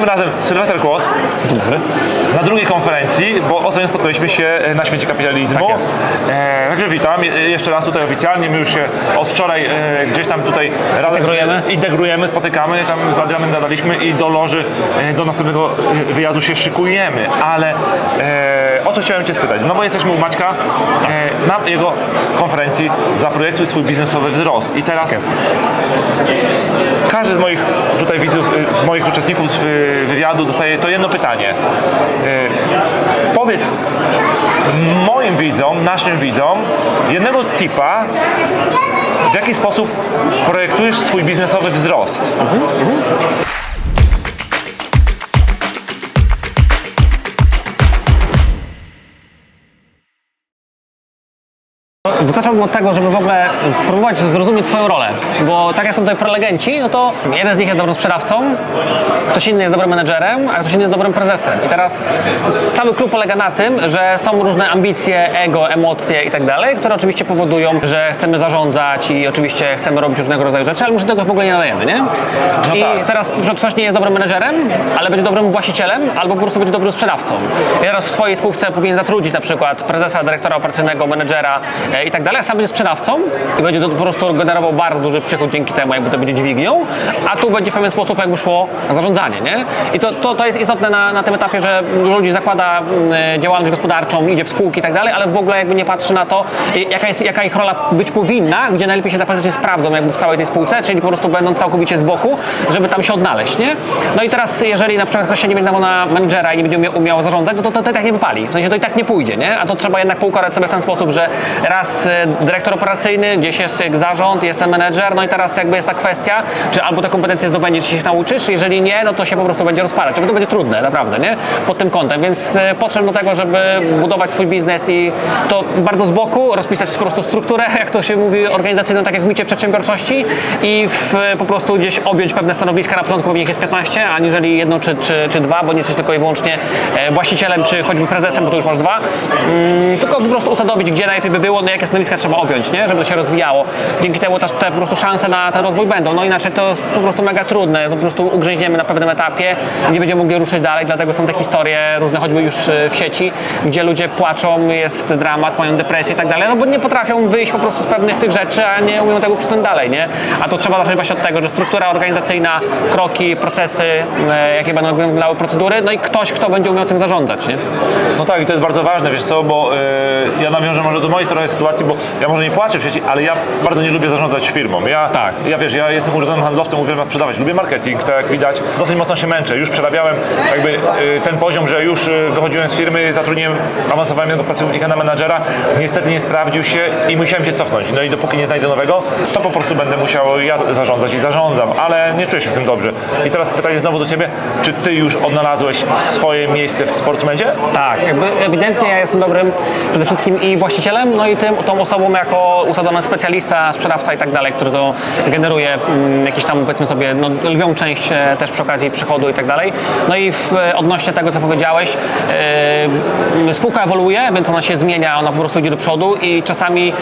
tym razem Sylwester Kłos na drugiej konferencji, bo ostatnio spotkaliśmy się e, na Święcie Kapitalizmu. Tak jest. E, także witam jeszcze raz tutaj oficjalnie. My już się od wczoraj e, gdzieś tam tutaj razem Integrujemy. integrujemy, spotykamy, tam z Adrianem gadaliśmy i do loży, e, do następnego e, wyjazdu się szykujemy. Ale e, o co chciałem Cię spytać? No bo jesteśmy u Maćka e, na jego konferencji Zaprojektuj swój biznesowy wzrost. I teraz każdy z moich tutaj widzów, y, z moich uczestników y, wywiadu dostaje to jedno pytanie. Y, Powiedz moim widzom, naszym widzom, jednego tipa, w jaki sposób projektujesz swój biznesowy wzrost. Zacząłbym od tego, żeby w ogóle spróbować zrozumieć swoją rolę, bo tak jak są tutaj prelegenci, no to jeden z nich jest dobrym sprzedawcą, ktoś inny jest dobrym menedżerem, a ktoś inny jest dobrym prezesem. I teraz cały klub polega na tym, że są różne ambicje, ego, emocje i tak dalej, które oczywiście powodują, że chcemy zarządzać i oczywiście chcemy robić różnego rodzaju rzeczy, ale może tego w ogóle nie nadajemy, nie? I tak. teraz, że ktoś nie jest dobrym menedżerem, ale będzie dobrym właścicielem, albo po prostu będzie dobrym sprzedawcą. I teraz w swojej spółce powinien zatrudnić na przykład prezesa, dyrektora operacyjnego, menedżera i tak dalej, a sam będzie sprzedawcą i będzie do, po prostu generował bardzo duży przychód dzięki temu, jakby to będzie dźwignią, a tu będzie w pewien sposób jakby szło zarządzanie, nie? I to, to, to jest istotne na, na tym etapie, że dużo ludzi zakłada mm, e, działalność gospodarczą, idzie w spółki i tak dalej, ale w ogóle jakby nie patrzy na to, jaka, jest, jaka ich rola być powinna, gdzie najlepiej się te rzeczy sprawdzą jakby w całej tej spółce, czyli po prostu będą całkowicie z boku, żeby tam się odnaleźć, nie? No i teraz, jeżeli na przykład ktoś się nie będzie dawał na menedżera i nie będzie umiał zarządzać, no to, to, to i tak nie wypali. W sensie to i tak nie pójdzie, nie? A to trzeba jednak poukładać sobie w ten sposób, że raz e, dyrektor operacyjny, gdzieś jest jak zarząd, jest ten menedżer, no i teraz jakby jest ta kwestia, czy albo te kompetencje zdobędziesz, czy się nauczysz, jeżeli nie, no to się po prostu będzie rozpalać. To będzie trudne, naprawdę, nie? Pod tym kątem, więc e, podszedłem do tego, żeby budować swój biznes i to bardzo z boku, rozpisać po prostu strukturę, jak to się mówi, organizacyjną, tak jak w micie przedsiębiorczości i w, po prostu gdzieś objąć pewne stanowiska, na początku pewnie ich jest 15, aniżeli jedno czy, czy, czy dwa, bo nie jesteś tylko i wyłącznie e, właścicielem, czy choćby prezesem, bo to już masz dwa, mm, tylko po prostu usadowić, gdzie najlepiej by było, no jakie stanowiska trzeba objąć, nie? żeby to się rozwijało. Dzięki temu też te po prostu szanse na ten rozwój będą, no inaczej to jest po prostu mega trudne, po prostu ugrzęźniemy na pewnym etapie, nie będziemy mogli ruszyć dalej, dlatego są te historie różne, choćby już e, w sieci, gdzie ludzie płaczą, jest dramat, mają depresję i tak dalej, no bo nie potrafią wyjść po prostu z pewnych tych rzeczy, a nie umieją tego przesunąć dalej, nie? A to trzeba zacząć właśnie od tego, że struktura organizacyjna, kroki, procesy, e, jakie będą wyglądały procedury, no i ktoś, kto będzie umiał tym zarządzać, nie? No tak, i to jest bardzo ważne, wiesz co, bo y, ja nawiążę może do mojej trochę sytuacji, bo ja może nie płaczę w sieci, ale ja bardzo nie lubię zarządzać firmą. Ja, Tak. ja wiesz, ja jestem urzędowym handlowcem, uwielbiam sprzedawać, lubię marketing, tak jak widać, dosyć mocno się męczę. Już przerabiałem jakby y, ten poziom, że już y, wychodziłem z firmy, zatrudniłem, awansowałem jednego pracownika na menadżera, niestety nie sprawdził się i musiałem się cofnąć. No i dopóki nie znajdę nowego, to po prostu będę musiał ja zarządzać i zarządzam, ale nie czuję się w tym dobrze. I teraz pytanie znowu do Ciebie, czy Ty już odnalazłeś swoje miejsce w Sportmedzie? Tak, jakby ewidentnie ja jestem dobrym przede wszystkim i właścicielem, no i tym, tą osobą jako usadzony specjalista, sprzedawca i tak dalej, który to generuje mm, jakieś tam powiedzmy sobie no, lwią część e, też przy okazji przychodu i tak dalej. No i w, odnośnie tego, co powiedziałeś, e, spółka ewoluuje, więc ona się zmienia, ona po prostu idzie do przodu i czasami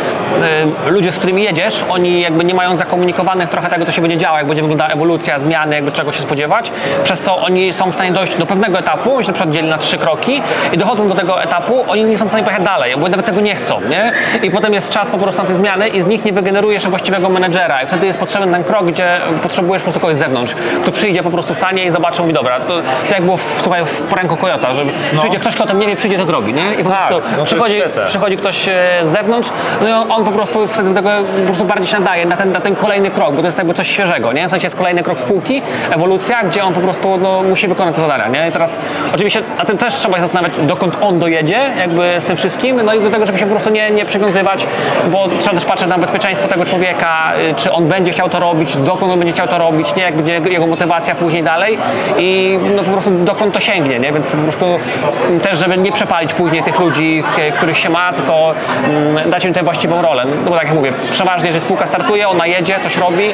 e, ludzie, z którymi jedziesz, oni jakby nie mają zakomunikowanych trochę tego, co się będzie działo, jak będzie wyglądała ewolucja, zmiany, jakby czego się spodziewać, przez co oni są w stanie dojść do pewnego etapu, oni się na przykład dzieli na trzy kroki i dochodzą do tego etapu, oni nie są w stanie pojechać dalej, bo nawet tego nie chcą, nie? I potem jest czas po prostu na te zmiany i z nich nie wygenerujesz właściwego menedżera i wtedy jest potrzebny ten krok, gdzie potrzebujesz po prostu kogoś z zewnątrz, kto przyjdzie po prostu stanie i zobaczy, mówi dobra, to, to jak było w, słuchaj, w poranku Kojota, że przyjdzie ktoś, kto o tym nie wie, przyjdzie to zrobi, nie? I po Tak, prostu no to jest przychodzi, przychodzi ktoś e, z zewnątrz, no i on, on po prostu wtedy tego po prostu bardziej się nadaje na ten, na ten kolejny krok, bo to jest jakby coś świeżego, nie? W sensie jest kolejny krok spółki, ewolucja, gdzie on po prostu no, musi wykonać te zadania, nie? I teraz oczywiście na tym też trzeba się zastanawiać, dokąd on dojedzie, jakby z tym wszystkim, no do tego, żeby się po prostu nie, nie przywiązywać, bo trzeba też patrzeć na bezpieczeństwo tego człowieka, y, czy on będzie chciał to robić, dokąd on będzie chciał to robić, nie? Jak będzie jego motywacja później dalej i no po prostu dokąd to sięgnie, nie? Więc po prostu też, żeby nie przepalić później tych ludzi, k- których się ma, tylko mm, dać im tę właściwą rolę. No bo tak jak mówię, przeważnie, jeżeli spółka startuje, ona jedzie, coś robi,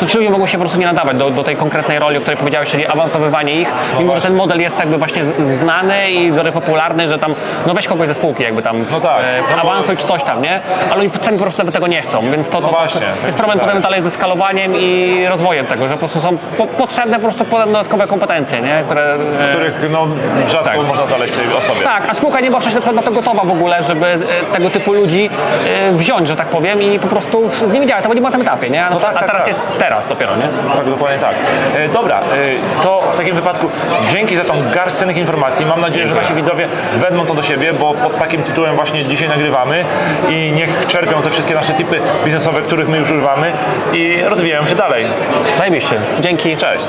to ci ludzie mogą się po prostu nie nadawać do, do tej konkretnej roli, o której powiedziałeś, czyli awansowywanie ich, mimo że ten model jest jakby właśnie znany i dość popularny, że tam, no weź kogoś ze spółki jakby tam, No tak. e, No bo- awansuj czy coś tam, nie? Ale oni sami po prostu nawet tego nie chcą, więc to, to, No właśnie, to tak jest problem mi się potem wydaje. dalej ze skalowaniem i rozwojem tego, że po prostu są po, potrzebne po prostu dodatkowe kompetencje, nie? Które, e, Których no, rzadko Tak. można znaleźć w tej osobie. tak, a spółka nie była wcześniej na przykład na to gotowa w ogóle, żeby e, tego typu ludzi e, wziąć, że tak powiem, i po prostu z nimi działać. To byli na tym etapie, nie? A, No tak, a tak, teraz tak. jest teraz dopiero, nie? Tak, dokładnie tak. E, dobra, e, to w takim wypadku dzięki za tą garść cennych informacji. Mam nadzieję, że nasi widzowie wezmą to do siebie, bo pod takim tytułem właśnie dzisiaj nagrywamy i niech czerpią te wszystkie nasze tipy biznesowe, których my już używamy i rozwijają się dalej. Zajebiście. Dzięki. Cześć!